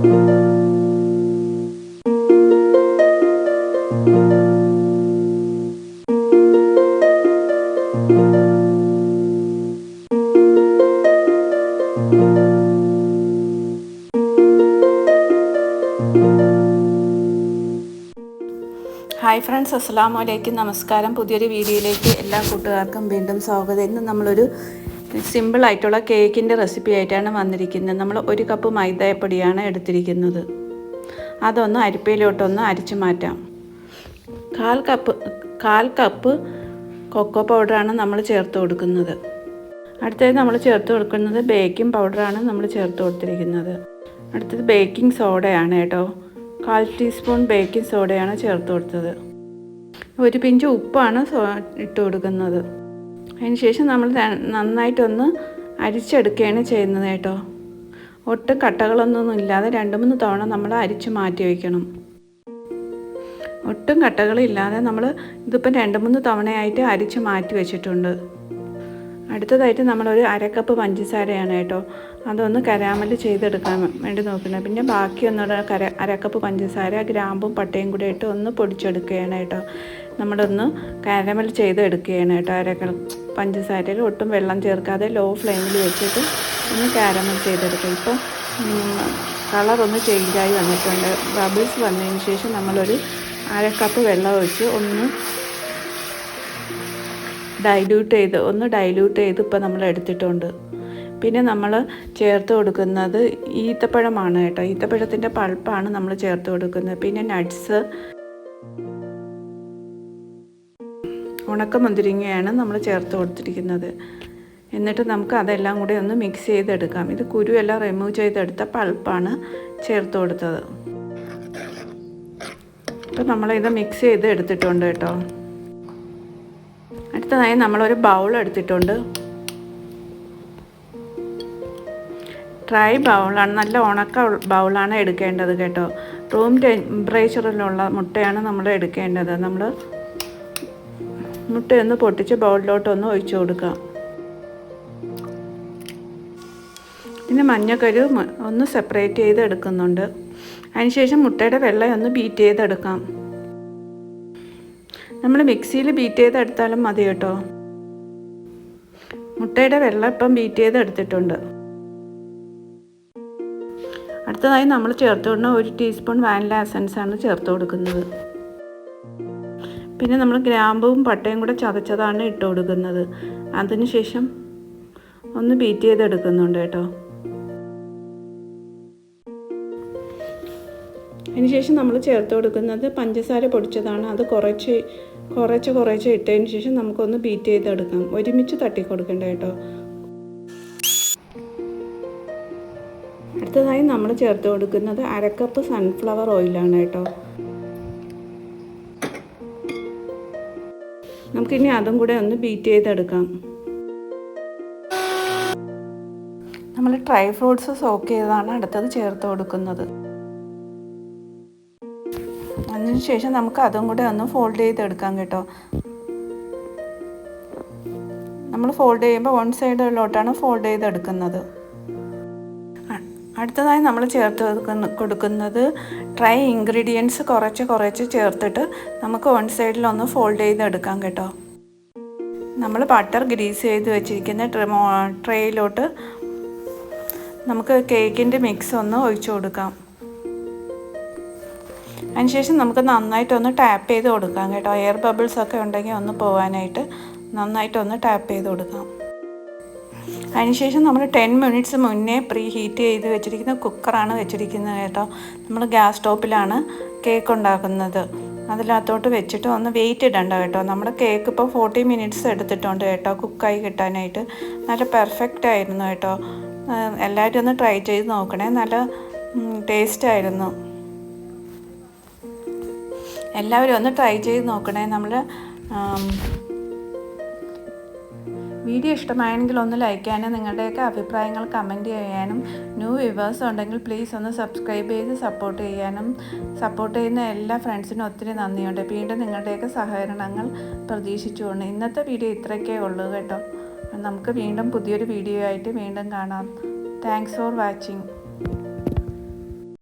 Hi friends അസ്സാം വലൈക്കും നമസ്കാരം പുതിയൊരു വീഡിയോയിലേക്ക് എല്ലാ കൂട്ടുകാർക്കും വീണ്ടും സ്വാഗതം. ഇന്ന് നമ്മളൊരു സിമ്പിൾ ആയിട്ടുള്ള കേക്കിന്റെ റെസിപ്പി ആയിട്ടാണ് വന്നിരിക്കുന്നത്. നമ്മൾ ഒരു കപ്പ് മൈദപ്പൊടിയാണ് എടുത്തിരിക്കുന്നത്. അതൊന്ന് അരിപ്പയിലോട്ടൊന്ന് അരിച്ചു മാറ്റാം. കാൽ കപ്പ് കാൽ കപ്പ് കൊക്കോ പൗഡറാണ് നമ്മൾ ചേർത്ത് കൊടുക്കുന്നത്. അടുത്തത് നമ്മൾ ചേർത്ത് കൊടുക്കുന്നത് ബേക്കിംഗ് പൗഡറാണ് നമ്മൾ ചേർത്ത് കൊടുത്തിരിക്കുന്നത്. അടുത്തത് ബേക്കിംഗ് സോഡയാണ് കേട്ടോ. കാൽ ടീസ്പൂൺ ബേക്കിംഗ് സോഡയാണ് ചേർത്ത് കൊടുത്തത്. ഒരു പിഞ്ച് ഉപ്പാണ് ഇട്ട് കൊടുക്കുന്നത്. അതിന് ശേഷം നമ്മൾ നന്നായിട്ടൊന്ന് അരിച്ചെടുക്കുകയാണ് ചെയ്യുന്നത് കേട്ടോ. ഒട്ടും കട്ടകളൊന്നും ഇല്ലാതെ രണ്ട് മൂന്ന് തവണ നമ്മൾ അരിച്ച് മാറ്റി വയ്ക്കണം. ഒട്ടും കട്ടകളില്ലാതെ നമ്മൾ ഇതിപ്പം രണ്ട് മൂന്ന് തവണയായിട്ട് അരിച്ച് മാറ്റി വെച്ചിട്ടുണ്ട്. അടുത്തതായിട്ട് നമ്മളൊരു അരക്കപ്പ് പഞ്ചസാരയാണ് കേട്ടോ. അതൊന്ന് കരാമൽ ചെയ്തെടുക്കാൻ വേണ്ടി നോക്കുന്നത് പിന്നെ ബാക്കി ഒന്നുകൂടെ കര അരക്കപ്പ് പഞ്ചസാര ഗ്രാമ്പും പട്ടയും കൂടി ഇട്ട് ഒന്ന് പൊടിച്ചെടുക്കുകയാണ് കേട്ടോ. നമ്മളൊന്ന് കാരമൽ ചെയ്തെടുക്കുകയാണ് കേട്ടോ അരക്ക പഞ്ചസാരയിൽ. ഒട്ടും വെള്ളം ചേർക്കാതെ ലോ ഫ്ലെയിമിൽ വെച്ചിട്ട് ഒന്ന് കാരമൽ ചെയ്തെടുക്കുക. ഇപ്പോൾ കളറൊന്ന് ചേഞ്ചായി വന്നിട്ടുണ്ട്. ബബിൾസ് വന്നതിന് ശേഷം നമ്മളൊരു കപ്പ് വെള്ളം ഒഴിച്ച് ഒന്ന് ഡൈല്യൂട്ട് ചെയ്ത് ഒന്ന് ഡൈല്യൂട്ട് ചെയ്ത് ഇപ്പോൾ നമ്മൾ എടുത്തിട്ടുണ്ട്. പിന്നെ നമ്മൾ ചേർത്ത് കൊടുക്കുന്നത് ഈത്തപ്പഴമാണ് കേട്ടോ. ഈത്തപ്പഴത്തിന്റെ പൾപ്പാണ് നമ്മൾ ചേർത്ത് കൊടുക്കുന്നത്. പിന്നെ നട്ട്സ് ഉണക്കമുന്തിരിങ്ങയാണ് നമ്മൾ ചേർത്ത് കൊടുത്തിരിക്കുന്നത്. എന്നിട്ട് നമുക്ക് അതെല്ലാം കൂടി ഒന്ന് മിക്സ് ചെയ്തെടുക്കാം. ഇത് കുരുവെല്ലാം റിമൂവ് ചെയ്തെടുത്ത പൾപ്പാണ് ചേർത്ത് കൊടുത്തത്. അപ്പോൾ നമ്മളിത് മിക്സ് ചെയ്ത് എടുത്തിട്ടുണ്ട് കേട്ടോ. അടുത്തതായി നമ്മളൊരു ബൗൾ എടുത്തിട്ടുണ്ട്. ഡ്രൈ ബൗളാണ് നല്ല ഉണക്ക ബൗളാണ് എടുക്കേണ്ടത് കേട്ടോ. റൂം ടെമ്പറേച്ചറിലുള്ള മുട്ടയാണ് നമ്മൾ എടുക്കേണ്ടത്. നമ്മൾ മുട്ടയൊന്ന് പൊട്ടിച്ച് ബൗളിലോട്ടൊന്ന് ഒഴിച്ചു കൊടുക്കാം. പിന്നെ മഞ്ഞക്കരു ഒന്ന് സെപ്പറേറ്റ് ചെയ്ത് എടുക്കുന്നുണ്ട് അതിനുശേഷം മുട്ടയുടെ വെള്ളം ഒന്ന് ബീറ്റ് ചെയ്തെടുക്കാം. നമ്മൾ മിക്സിയിൽ ബീറ്റ് ചെയ്തെടുത്താലും മതി കേട്ടോ. മുട്ടയുടെ വെള്ളം ഇപ്പം ബീറ്റ് ചെയ്തെടുത്തിട്ടുണ്ട് അടുത്തതായി നമ്മൾ ചേർത്ത് കൊടുക്കുന്ന ഒരു ടീസ്പൂൺ വാനില എസൻസ് ആണ് ചേർത്ത് കൊടുക്കുന്നത്. പിന്നെ നമ്മൾ ഗ്രാമ്പും പട്ടയും കൂടെ ചതച്ചതാണ് ഇട്ട് കൊടുക്കുന്നത്. അതിനുശേഷം ഒന്ന് ബീറ്റ് ചെയ്തെടുക്കുന്നുണ്ട് കേട്ടോ. അതിനുശേഷം നമ്മൾ ചേർത്ത് കൊടുക്കുന്നത് പഞ്ചസാര പൊടിച്ചതാണ്. അത് കുറച്ച് കുറച്ച് കുറച്ച് ഇട്ടതിന് ശേഷം നമുക്കൊന്ന് ബീറ്റ് ചെയ്തെടുക്കാം. ഒരുമിച്ച് തട്ടി കൊടുക്കണ്ട കേട്ടോ. അടുത്തതായി നമ്മൾ ചേർത്ത് കൊടുക്കുന്നത് അരക്കപ്പ് സൺഫ്ലവർ ഓയിലാണ് കേട്ടോ. നമുക്കിനി അതും കൂടെ ഒന്ന് ബീറ്റ് ചെയ്തെടുക്കാം. നമ്മൾ ഡ്രൈ ഫ്രൂട്ട്സ് സോക്ക് ചെയ്തതാണ് അടുത്തത് ചേർത്ത് കൊടുക്കുന്നത്. അതിനുശേഷം നമുക്ക് അതും കൂടെ ഒന്ന് ഫോൾഡ് ചെയ്തെടുക്കാം കേട്ടോ. നമ്മൾ ഫോൾഡ് ചെയ്യുമ്പോൾ വൺ സൈഡിലോട്ടാണ് ഫോൾഡ് ചെയ്തെടുക്കുന്നത്. അടുത്തതായി നമ്മൾ ചേർത്ത് കൊടുക്കുന്നത് ഡ്രൈ ഇൻഗ്രീഡിയൻസ് കുറച്ച് കുറച്ച് ചേർത്തിട്ട് നമുക്ക് വൺ സൈഡിലൊന്ന് ഫോൾഡ് ചെയ്തെടുക്കാം കേട്ടോ. നമ്മൾ ബട്ടർ ഗ്രീസ് ചെയ്ത് വെച്ചിരിക്കുന്ന ട്രേയിലോട്ട് നമുക്ക് കേക്കിന്റെ മിക്സ് ഒന്ന് ഒഴിച്ചു കൊടുക്കാം. അതിനുശേഷം നമുക്ക് നന്നായിട്ടൊന്ന് ടാപ്പ് ചെയ്ത് കൊടുക്കാം കേട്ടോ. എയർ ബബിൾസ് ഒക്കെ ഉണ്ടെങ്കിൽ ഒന്ന് പോകാനായിട്ട് നന്നായിട്ടൊന്ന് ടാപ്പ് ചെയ്ത് കൊടുക്കാം. അതിനുശേഷം നമ്മൾ ടെൻ മിനിറ്റ്സ് മുന്നേ പ്രീ ഹീറ്റ് ചെയ്ത് വെച്ചിരിക്കുന്ന കുക്കറാണ് വെച്ചിരിക്കുന്നത് കേട്ടോ. നമ്മൾ ഗ്യാസ് സ്റ്റോപ്പിലാണ് കേക്ക് ഉണ്ടാക്കുന്നത്. അതിനകത്തോട്ട് വെച്ചിട്ട് ഒന്ന് വെയിറ്റ് ഇടണ്ട കേട്ടോ. നമ്മുടെ കേക്ക് ഇപ്പോൾ ഫോർട്ടി മിനിറ്റ്സ് എടുത്തിട്ടുണ്ട് കേട്ടോ കുക്കായി കിട്ടാനായിട്ട്. നല്ല പെർഫെക്റ്റ് ആയിരുന്നു കേട്ടോ. എല്ലാവരും ഒന്ന് ട്രൈ ചെയ്ത് നോക്കണേ. നല്ല ടേസ്റ്റ് ആയിരുന്നു. എല്ലാവരും ഒന്ന് ട്രൈ ചെയ്ത് നോക്കണേ. നമ്മൾ വീഡിയോ ഇഷ്ടമായെങ്കിൽ ഒന്ന് ലൈക്ക് ചെയ്യാനും നിങ്ങളുടെയൊക്കെ അഭിപ്രായങ്ങൾ കമന്റ് ചെയ്യാനും ന്യൂ വ്യൂവേഴ്സ് ഉണ്ടെങ്കിൽ പ്ലീസ് ഒന്ന് സബ്സ്ക്രൈബ് ചെയ്ത് സപ്പോർട്ട് ചെയ്യാനും സപ്പോർട്ട് ചെയ്യുന്ന എല്ലാ ഫ്രണ്ട്സിനും ഒത്തിരി നന്ദിയുണ്ട്. വീണ്ടും നിങ്ങളുടെയൊക്കെ സഹകരണങ്ങൾ പ്രതീക്ഷിച്ചുകൊണ്ട് ഇന്നത്തെ വീഡിയോ ഇത്രയൊക്കെ ഉള്ളൂ കേട്ടോ. നമുക്ക് വീണ്ടും പുതിയൊരു വീഡിയോ ആയിട്ട് വീണ്ടും കാണാം. Thanks for watching